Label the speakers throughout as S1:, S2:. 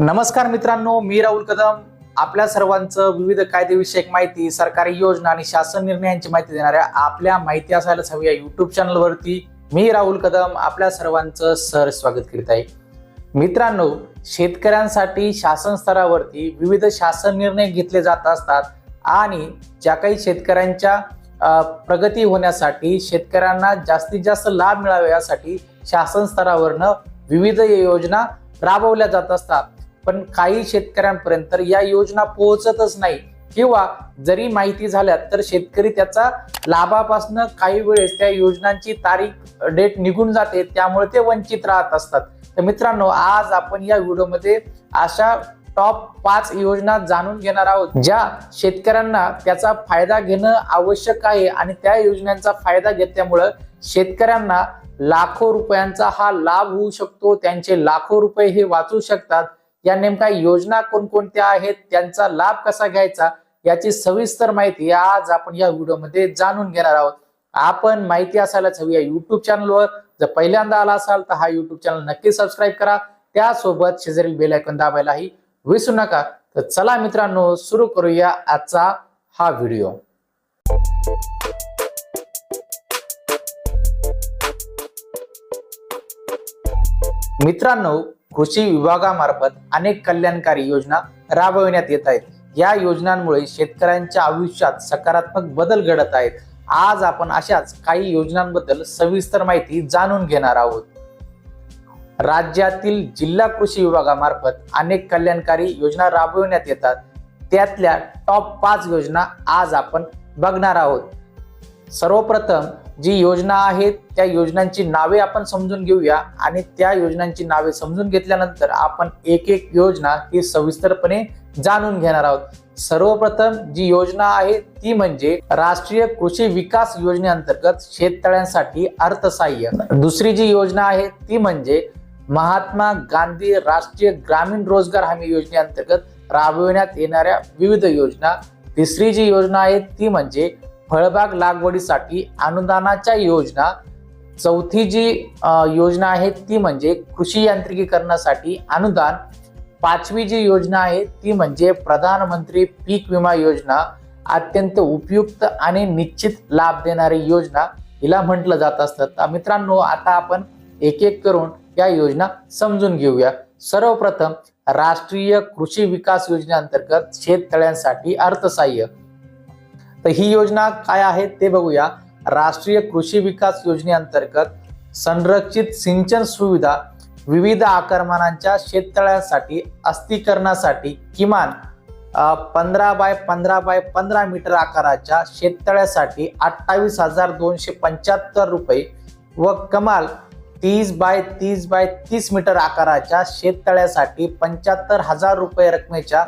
S1: नमस्कार मित्रांनो मी राहुल कदम. आपल्या सर्वांचं विविध कायदेविषयक माहिती सरकारी योजना आणि शासन निर्णयांची माहिती देणाऱ्या आपल्या माहिती असायलाच हवी या युट्यूब चॅनलवरती मी राहुल कदम आपल्या सर्वांचं सर स्वागत करीत आहे. मित्रांनो शेतकऱ्यांसाठी शासन स्तरावरती विविध शासन निर्णय घेतले जात असतात आणि ज्या काही शेतकऱ्यांच्या प्रगती होण्यासाठी शेतकऱ्यांना जास्तीत जास्त लाभ मिळावा यासाठी शासन स्तरावरनं विविध योजना राबवल्या जात असतात. पण काही शेतकऱ्यांपर्यंत या योजना पोहोचतच नाही. किंवा जरी माहिती झाल्या तर शेतकरी त्याचा लाभापासून काही वेळेस त्या योजनांची तारीख डेट निघून जाते त्यामुळे ते वंचित राहत असतात. तर मित्रांनो आज आपण या व्हिडिओमध्ये अशा टॉप पाच योजना जाणून घेणार आहोत ज्या शेतकऱ्यांना त्याचा फायदा घेणं आवश्यक आहे आणि त्या योजनांचा फायदा घेतल्यामुळं शेतकऱ्यांना लाखो रुपयांचा हा लाभ होऊ शकतो. त्यांचे लाखो रुपये हे वाचू शकतात. या नेमका योजना कोणकोणत्या आहेत त्यांचा लाभ कसा घ्यायचा याची सविस्तर माहिती आज आपण या व्हिडिओमध्ये जाणून घेणार आहोत. आपण माहिती असायलाच हवी या युट्यूब चॅनलवर जर पहिल्यांदा आला असाल तर हा युट्यूब चॅनल नक्की सबस्क्राईब करा. त्यासोबत शेजारील बेल आयकॉन दाबायलाही विसरू नका. तर चला मित्रांनो सुरू करूया आजचा हा व्हिडिओ. मित्रांनो कृषी विभागामार्फत अनेक कल्याणकारी योजना राबविण्यात येत आहेत. या योजनांमुळे शेतकऱ्यांच्या आयुष्यात सकारात्मक बदल घडत आहेत. आज आपण अशाच काही योजनांबद्दल सविस्तर माहिती जाणून घेणार आहोत. राज्यातील जिल्हा कृषी विभागामार्फत अनेक कल्याणकारी योजना राबविण्यात येतात. त्यातल्या टॉप पाच योजना आज आपण बघणार आहोत. सर्वप्रथम जी योजना आहेत त्या योजनांची नावे आपण समजून घेऊया आणि त्या योजनांची नावे समजून घेतल्यानंतर आपण एक एक योजना ही सविस्तरपणे जाणून घेणार आहोत. सर्वप्रथम जी योजना आहे ती म्हणजे राष्ट्रीय कृषी विकास योजनेअंतर्गत शेततळ्यांसाठी अर्थसहाय्य. दुसरी जी योजना आहे ती म्हणजे महात्मा गांधी राष्ट्रीय ग्रामीण रोजगार हमी योजनेअंतर्गत राबविण्यात येणाऱ्या विविध योजना. तिसरी जी योजना आहे ती म्हणजे फळबाग लागवडीसाठी अनुदानाच्या योजना चौथी जी योजना आहे ती म्हणजे कृषी यांत्रिकीकरणासाठी अनुदान. पाचवी जी योजना आहे ती म्हणजे प्रधानमंत्री पीक विमा योजना अत्यंत उपयुक्त आणि निश्चित लाभ देणारी योजना. हिला म्हटलं जात असतं. तर मित्रांनो आता आपण एक एक करून या योजना समजून घेऊया. सर्वप्रथम राष्ट्रीय कृषी विकास योजनेअंतर्गत शेततळ्यांसाठी अर्थसहाय्य. तर ही योजना काय आहे ते बघूया. राष्ट्रीय कृषी विकास योजनेअंतर्गत संरक्षित सिंचन सुविधा विविध आकारमानांच्या शेततळ्यांसाठी अस्थिकरणासाठी किमान पंधरा बाय पंधरा बाय पंधरा मीटर आकाराच्या शेततळ्यासाठी अठ्ठावीस हजार दोनशे पंच्याहत्तर रुपये व कमाल तीस बाय तीस बाय तीस मीटर आकाराच्या शेततळ्यासाठी पंच्याहत्तर हजार रुपये रकमेच्या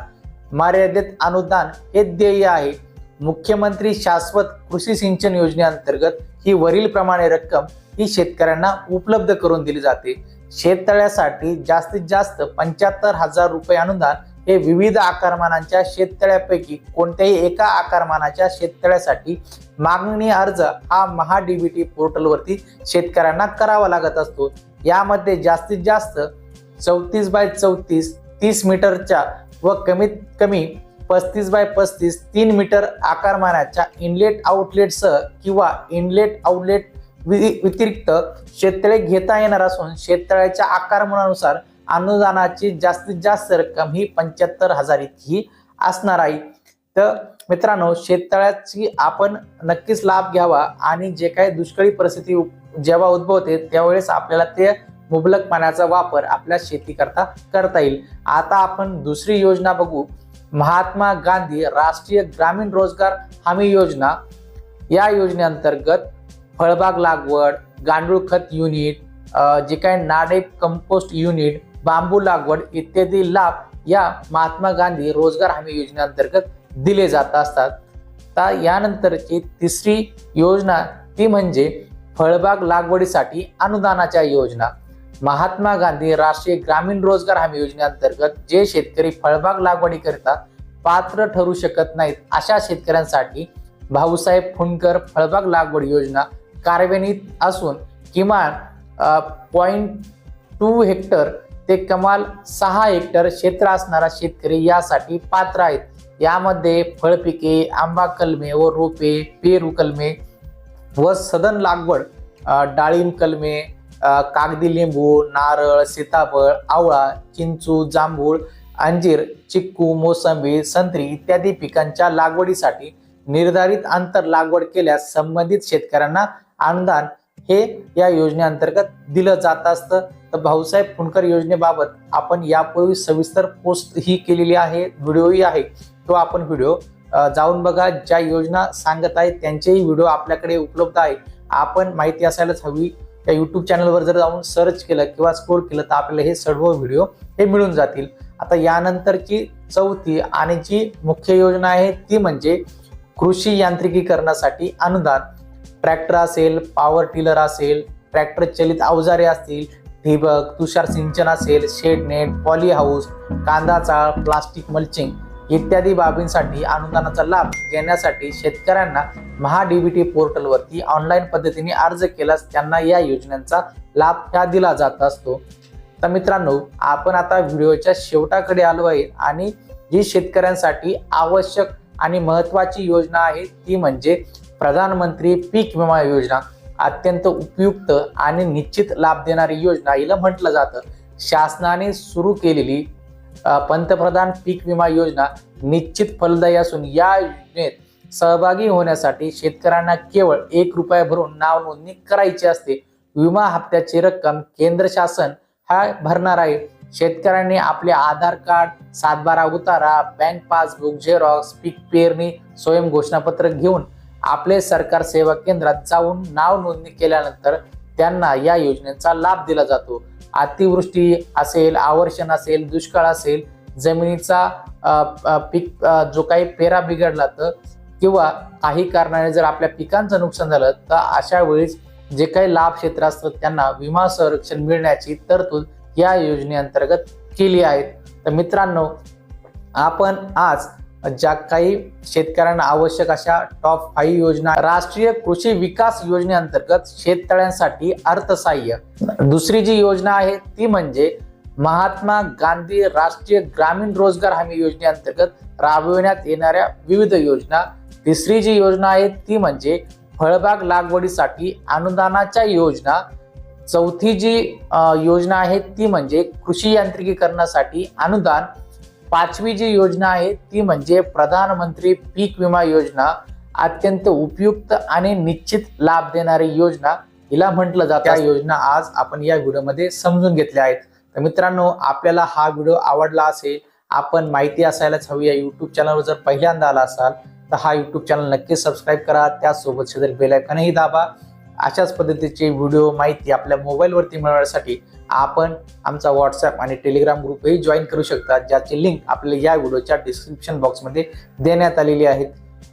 S1: मर्यादित अनुदान हे देय आहे. मुख्यमंत्री शाश्वत कृषी सिंचन योजनेअंतर्गत ही वरील प्रमाणे रक्कम ही शेतकऱ्यांना उपलब्ध करून दिली जाते. शेततळ्यासाठी जास्तीत जास्त पंच्याहत्तर हजार रुपये अनुदान हे विविध आकारमानांच्या शेततळ्यापैकी कोणत्याही एका आकारमानाच्या शेततळ्यासाठी मागणी अर्ज हा महा डीबीटी पोर्टलवरती शेतकऱ्यांना करावा लागत असतो. यामध्ये जास्तीत जास्त चौतीस बाय चौतीस तीस मीटरच्या व कमीत कमी पस्तीस बाय पस्तीस तीन मीटर आकारमानाच्या इनलेट आउटलेटसह किंवा इनलेट आउटलेट व्यतिरिक्त शेततळे घेता येणार असून शेततळ्याच्या आकारमानानुसार अनुदानाची जास्तीत जास्त रक्कम ही पंच्याहत्तर हजार इतकी असणार आहे. तर मित्रांनो शेततळ्याची आपण नक्कीच लाभ घ्यावा आणि जे काही दुष्काळी परिस्थिती जेव्हा उद्भवते त्यावेळेस आपल्याला ते मुबलक पाण्याचा वापर आपल्या शेतीकरता करता येईल. आता आपण दुसरी योजना बघू. महात्मा गांधी राष्ट्रीय ग्रामीण रोजगार हमी योजना. या योजनेअंतर्गत फळबाग लागवड गांडूळ खत युनिट जे काही नाडे कंपोस्ट युनिट बांबू लागवड इत्यादी लाभ या महात्मा गांधी रोजगार हमी योजनेअंतर्गत दिले जात असतात. तर यानंतरची तिसरी योजना ती म्हणजे फळबाग लागवडीसाठी अनुदानाच्या योजना. महात्मा गांधी राष्ट्रीय ग्रामीण रोजगार हमी योजनेअंतर्गत जे शेतकरी फळबाग लागवडीकरिता पात्र ठरू शकत नाहीत अशा शेतकऱ्यांसाठी भाऊसाहेब फुंडकर फळबाग लागवड योजना कार्यान्वित असून किमान पॉईंट टू हेक्टर ते कमाल सहा हेक्टर क्षेत्र असणारा शेतकरी यासाठी पात्र आहेत. यामध्ये फळपिके आंबा कलमे व रोपे पेरू कलमे व सदन लागवड डाळिंब कलमे कागदी लिंबू नारळ सीताफळ आवळा चिंचू जांभूळ अंजीर चिक्कू मोसंबी संत्री इत्यादी पिकांच्या लागवडीसाठी निर्धारित अंतर लागवड केल्यास संबंधित शेतकऱ्यांना अनुदान हे या योजनेअंतर्गत दिलं जात असतं. तर भाऊसाहेब फुंडकर योजनेबाबत आपण यापूर्वी सविस्तर पोस्ट ही केलेली आहे व्हिडिओही आहे. तो आपण व्हिडिओ जाऊन बघा. ज्या योजना सांगत आहेत त्यांचेही व्हिडिओ आपल्याकडे उपलब्ध आहे आपण माहिती असायलाच हवी. त्या यूट्यूब चॅनलवर जर जाऊन सर्च केलं किंवा स्क्रोल केलं तर आपल्याला हे सर्व व्हिडिओ हे मिळून जातील. आता यानंतरची चौथी आणि जी मुख्य योजना आहे ती म्हणजे कृषी यांत्रिकीकरणासाठी अनुदान. ट्रॅक्टर असेल पॉवर टिलर असेल ट्रॅक्टर चलित अवजारे असतील ठिबक तुषार सिंचन असेल शेड नेट पॉली हाऊस कांदा चाळ प्लास्टिक मल्चिंग इत्यादी बाबींसाठी अनुदानाचा लाभ घेण्यासाठी शेतकऱ्यांना महाडीबीटी पोर्टलवरती ऑनलाईन पद्धतीने अर्ज केल्यास त्यांना या योजनांचा लाभ ह्या दिला जात असतो. तर मित्रांनो आपण आता व्हिडिओच्या शेवटाकडे आलो आहे आणि जी शेतकऱ्यांसाठी आवश्यक आणि महत्वाची योजना आहे ती म्हणजे प्रधानमंत्री पीक विमा योजना. अत्यंत उपयुक्त आणि निश्चित लाभ देणारी योजना हिला म्हटलं जातं. शासनाने सुरू केलेली पंतप्रधान पीक विमा योजना निश्चित फलदायी असून या योजनेत सहभागी होण्यासाठी शेतकऱ्यांना केवळ एक रुपया भरून नाव नोंदणी करायची असते. विमा हप्त्याची रक्कम केंद्र शासन हा भरणार आहे. शेतकऱ्यांनी आपले आधार कार्ड सातबारा उतारा बँक पासबुक झेरॉक्स पीक पेरणी स्वयं घोषणापत्र घेऊन आपले सरकार सेवा केंद्रात जाऊन नाव नोंदणी केल्यानंतर त्यांना या योजनेचा लाभ दिला जातो. अतिवृष्टी असेल आवर्षण असेल दुष्काळ असेल जमिनीचा पीक जो काही पेरा बिघडला तर किंवा काही कारणाने जर आपल्या पिकांचं नुकसान झालं तर अशा वेळेस जे काही लाभ क्षेत्र असतं त्यांना विमा संरक्षण मिळण्याची तरतूद या योजनेअंतर्गत केली आहे. तर मित्रांनो आपण आज ज्या काही शेतकऱ्यांना आवश्यक अशा टॉप फाईव्ह योजना राष्ट्रीय कृषी विकास योजनेअंतर्गत शेततळ्यांसाठी अर्थसहाय्य. दुसरी जी योजना आहे ती म्हणजे महात्मा गांधी राष्ट्रीय ग्रामीण रोजगार हमी योजनेअंतर्गत राबविण्यात येणाऱ्या विविध योजना. तिसरी जी योजना आहे ती म्हणजे फळबाग लागवडीसाठी अनुदानाच्या योजना. चौथी जी योजना आहे ती म्हणजे कृषी यांत्रिकीकरणासाठी अनुदान. पाचवी जी योजना आहे ती म्हणजे प्रधानमंत्री पीक विमा योजना. अत्यंत उपयुक्त आणि निश्चित लाभ देणारी योजना. हिला म्हटलं जातं त्या योजना आज आपण या व्हिडिओमध्ये समजून घेतल्या आहेत. तर मित्रांनो आपल्याला हा व्हिडिओ आवडला असेल आपण माहिती असायलाच हवी या युट्यूब चॅनलवर जर पहिल्यांदा आला असाल तर हा युट्यूब चॅनल नक्की सबस्क्राईब करा. त्यासोबत शेजारी बेल आयकॉनही दाबा. अशाच पद्धतीचे व्हिडिओ माहिती आपल्या मोबाईलवरती मिळवण्यासाठी आपण आमचा व्हॉट्सअप आणि टेलिग्राम ग्रुपही जॉईन करू शकता ज्याची लिंक आपल्याला या व्हिडिओच्या डिस्क्रिप्शन बॉक्समध्ये देण्यात आलेली आहेत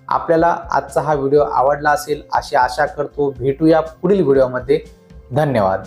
S1: आपल्याला आजचा हा व्हिडिओ आवडला असेल अशी आशा करतो. भेटूया पुढील व्हिडिओमध्ये. धन्यवाद.